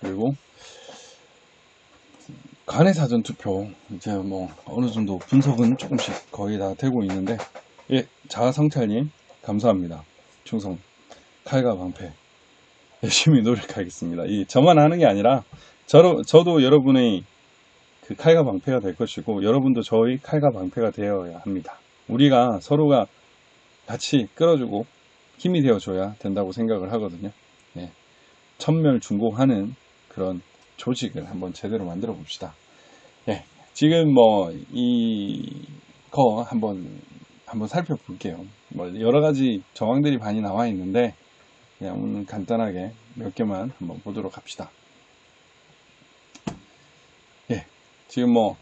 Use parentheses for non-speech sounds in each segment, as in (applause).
그리고 간의 사전 투표 이제 뭐 어느 정도 분석은 조금씩 거의 다 되고 있는데 예 자아성찰님 감사합니다. 충성. 칼과 방패. 열심히 노력하겠습니다. 이 저만 하는 게 아니라 저, 저도 여러분의 그 칼과 방패가 될 것이고 여러분도 저희 칼과 방패가 되어야 합니다. 우리가 서로가 같이 끌어주고 힘이 되어줘야 된다고 생각을 하거든요. 예. 천멸중공하는 그런 조직을 한번 제대로 만들어 봅시다. 예, 지금 뭐 이거 한번 한번 살펴볼게요. 뭐 여러 가지 정황들이 많이 나와 있는데 그냥 오늘 간단하게 몇 개만 한번 보도록 합시다. 예, 지금 뭐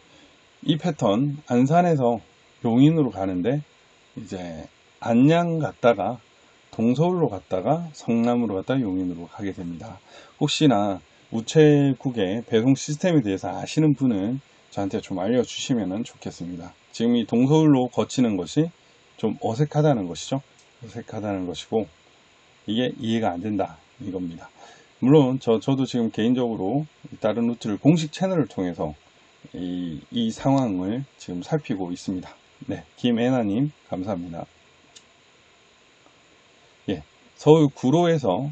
이 패턴 안산에서 용인으로 가는데 이제 안양 갔다가 동서울로 갔다가 성남으로 갔다가 용인으로 가게 됩니다. 혹시나 우체국의 배송 시스템에 대해서 아시는 분은 저한테 좀 알려주시면 좋겠습니다. 지금 이 동서울로 거치는 것이 좀 어색하다는 것이죠. 어색하다는 것이고 이게 이해가 안 된다 이겁니다. 물론 저, 저도 지금 개인적으로 다른 루트를 공식 채널을 통해서 이, 이 상황을 지금 살피고 있습니다. 네, 김애나님 감사합니다. 예, 서울 구로에서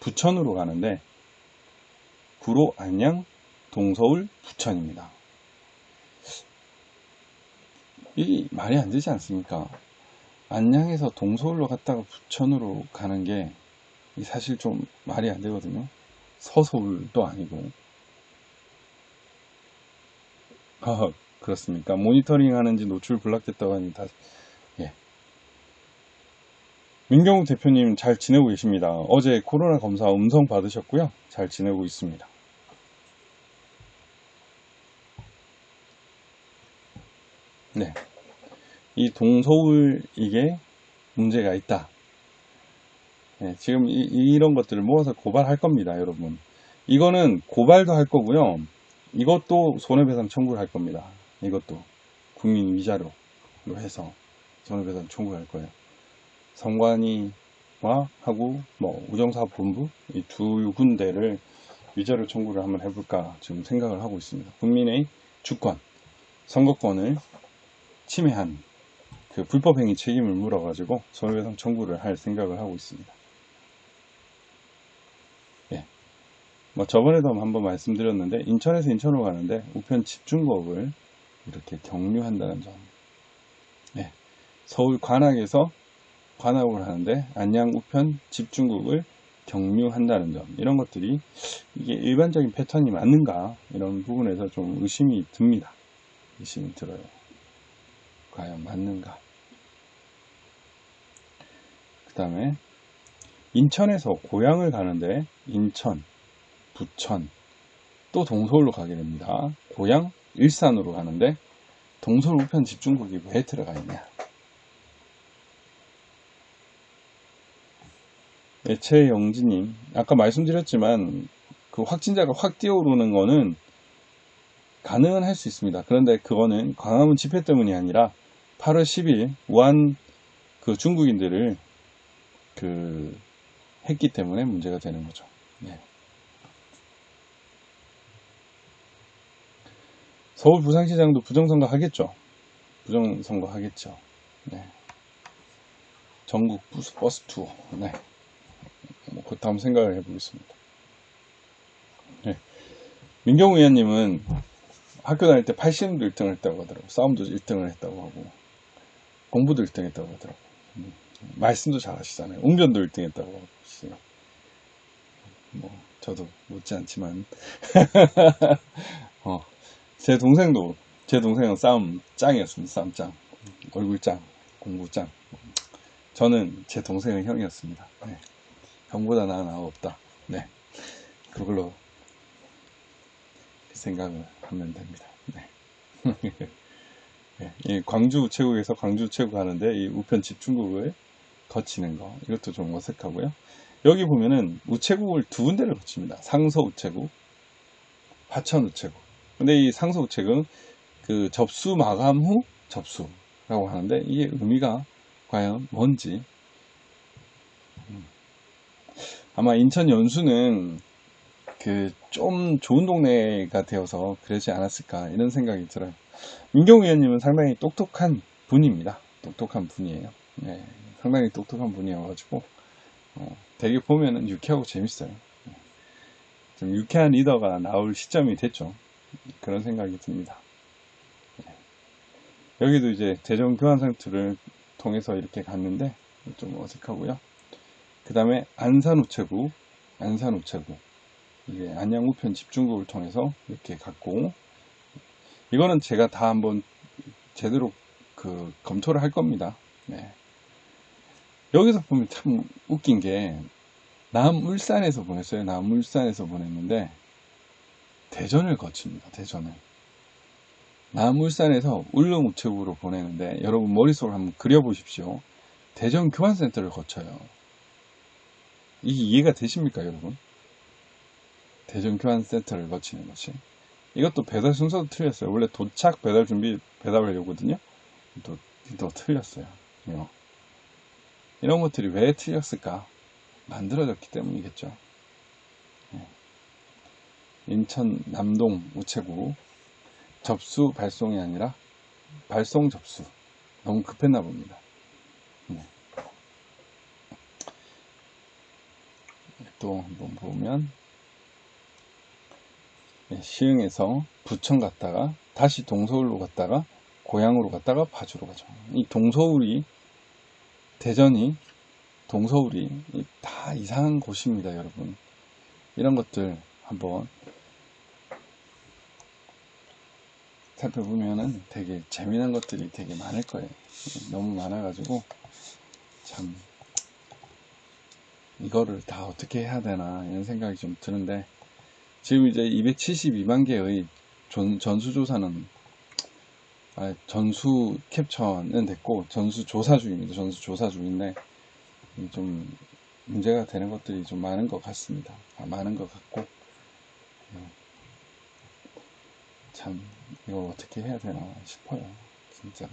부천으로 가는데 구로, 안양, 동서울, 부천입니다. 이 말이 안 되지 않습니까? 안양에서 동서울로 갔다가 부천으로 가는 게 사실 좀 말이 안 되거든요. 서서울도 아니고. 아, 그렇습니까? 모니터링 하는지 노출 블락됐다고 하니 다, 예. 민경욱 대표님 잘 지내고 계십니다. 어제 코로나 검사 음성 받으셨고요. 잘 지내고 있습니다. 네. 이 동서울 이게 문제가 있다. 네, 지금 이, 런 것들을 모아서 고발할 겁니다, 여러분. 이거는 고발도 할 거고요. 이것도 손해배상 청구를 할 겁니다. 이것도 국민 위자료로 해서 손해배상 청구할 거예요. 성관이와 하고 뭐 우정사본부 이 두 군데를 위자료 청구를 한번 해볼까 지금 생각을 하고 있습니다. 국민의 주권, 선거권을 침해한 그 불법행위 책임을 물어가지고 손해배상 청구를 할 생각을 하고 있습니다. 예. 뭐 저번에도 한번 말씀드렸는데 인천에서 인천으로 가는데 우편 집중법을 이렇게 경유한다는 점. 예. 서울 관악에서 관악을 하는데 안양 우편 집중국을 경유한다는 점 이런 것들이 이게 일반적인 패턴이 맞는가 이런 부분에서 좀 의심이 듭니다. 의심이 들어요. 과연 맞는가? 그 다음에 인천에서 고향을 가는데 인천, 부천, 또 동서울로 가게 됩니다. 고향, 일산으로 가는데 동서울 우편 집중국이 왜 들어가 있냐? 애채영지님, 아까 말씀드렸지만 그 확진자가 확 뛰어오르는 거는 가능은 할 수 있습니다. 그런데 그거는 광화문 집회 때문이 아니라 8월 10일 우한 그 중국인들을 그 했기 때문에 문제가 되는 거죠. 네. 서울 부산시장도 부정선거 하겠죠. 부정선거 하겠죠. 네. 전국 버스, 버스 투어. 네. 뭐, 그 다음 생각을 해보겠습니다. 네. 민경우 의원님은 학교 다닐 때 80점도 1등을 했다고 하더라고. 싸움도 1등을 했다고 하고. 공부도 1등 했다고 하더라고. 음, 말씀도 잘 하시잖아요. 웅변도 1등 했다고 하시죠. 뭐, 저도 못지않지만. (laughs) 어, 제 동생도, 제 동생은 싸움 짱이었습니다. 싸움 짱. 얼굴 짱. 공부 짱. 저는 제 동생은 형이었습니다. 네. 형보다 나은 아가 없다. 네. 그걸로 생각을 하면 됩니다. 네. (laughs) 네. 광주 우체국에서 광주 우체국 가는데 이 우편 집중국을 거치는 거 이것도 좀 어색하고요. 여기 보면은 우체국을 두 군데를 거칩니다. 상서 우체국, 화천 우체국. 근데 이 상서 우체국은 그 접수 마감 후 접수라고 하는데 이게 의미가 과연 뭔지 음. 아마 인천 연수는 그 좀 좋은 동네가 되어서 그러지 않았을까 이런 생각이 들어요. 민경 의원님은 상당히 똑똑한 분입니다. 똑똑한 분이에요. 네, 상당히 똑똑한 분이어가지고 어, 되게 보면은 유쾌하고 재밌어요. 네. 좀 유쾌한 리더가 나올 시점이 됐죠. 그런 생각이 듭니다. 네. 여기도 이제 대전 교환 상투를 통해서 이렇게 갔는데 좀 어색하고요. 그 다음에 안산 우체국, 안산 우체국. 이게 안양 우편 집중국을 통해서 이렇게 갔고, 이거는 제가 다 한번 제대로 그 검토를 할 겁니다. 네. 여기서 보면 참 웃긴 게, 남울산에서 보냈어요. 남울산에서 보냈는데, 대전을 거칩니다. 대전을. 남울산에서 울릉 우체국으로 보내는데, 여러분 머릿속을 한번 그려보십시오. 대전 교환센터를 거쳐요. 이게 이해가 되십니까, 여러분? 대전 교환센터를 거치는 것이. 이것도 배달 순서도 틀렸어요. 원래 도착 배달 준비 배달 완료거든요. 또, 또 틀렸어요. 이거. 이런 것들이 왜 틀렸을까? 만들어졌기 때문이겠죠. 네. 인천 남동 우체국 접수 발송이 아니라 발송 접수 너무 급했나 봅니다. 네. 또 한번 보면 네, 시흥에서 부천 갔다가 다시 동서울로 갔다가 고향으로 갔다가 파주로 가죠. 이 동서울이 대전이 동서울이 다 이상한 곳입니다, 여러분. 이런 것들 한번 살펴보면은 되게 재미난 것들이 되게 많을 거예요. 너무 많아가지고 참 이거를 다 어떻게 해야 되나 이런 생각이 좀 드는데 지금 이제 272만 개의 전, 전수조사는 아, 전수 캡처는 됐고 전수 조사 중입니다. 전수 조사 중인데 좀 문제가 되는 것들이 좀 많은 것 같습니다. 아, 많은 것 같고 음, 참 이걸 어떻게 해야 되나 싶어요. 진짜로.